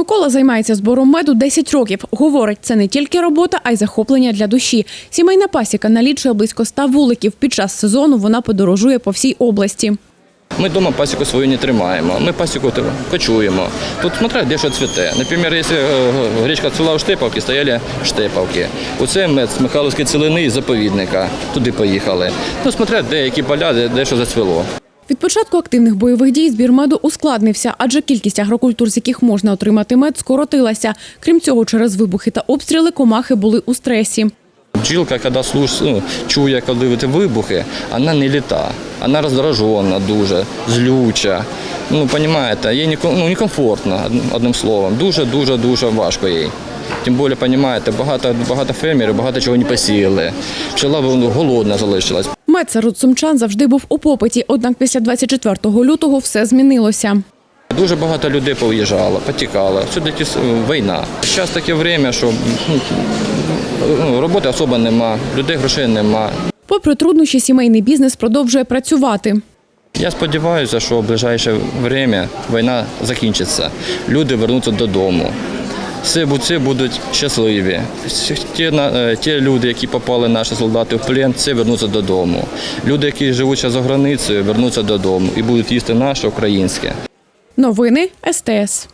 Микола займається збором меду 10 років. Говорить, це не тільки робота, а й захоплення для душі. Сімейна пасіка налічує близько 100 вуликів. Під час сезону вона подорожує по всій області. Ми вдома пасіку свою не тримаємо. Ми пасіку кочуємо. Тут смотря де що цвіте. Наприклад, якщо е, гречка цвіла в Штепавці, стояли в Штепавці. Оце мед з Михайловської цілини і заповідника. Туди поїхали. Ну, смотря де які поля, де, де що зацвіло. Від початку активних бойових дій збір меду ускладнився, адже кількість агрокультур, з яких можна отримати мед, скоротилася. Крім цього, через вибухи та обстріли комахи були у стресі. Бджілка, коли ну, чує, коли вибухи, вона не літа. Вона роздражена дуже, злюча. Ну, розумієте, їй ну, некомфортно, одним словом. Дуже, дуже, важко їй. Тим більше, розумієте, багато, багато фермерів, багато чого не посіяли. Пчела голодна залишилась. Мед серед сумчан завжди був у попиті, однак після 24 лютого все змінилося. Дуже багато людей поїжджало, потікало. Все-таки с- війна. Зараз таке время, що ну, ну, роботи особо нема, людей грошей нема. Попри труднощі, сімейний бізнес продовжує працювати. Я сподіваюся, що в ближайше время війна закінчиться. Люди вернуться додому. Всі, бу- будуть щасливі. Ті, е, ті люди, які попали наші солдати в плен, це вернуться додому. Люди, які живуть за границею, вернуться додому і будуть їсти наше українське. Новини СТС.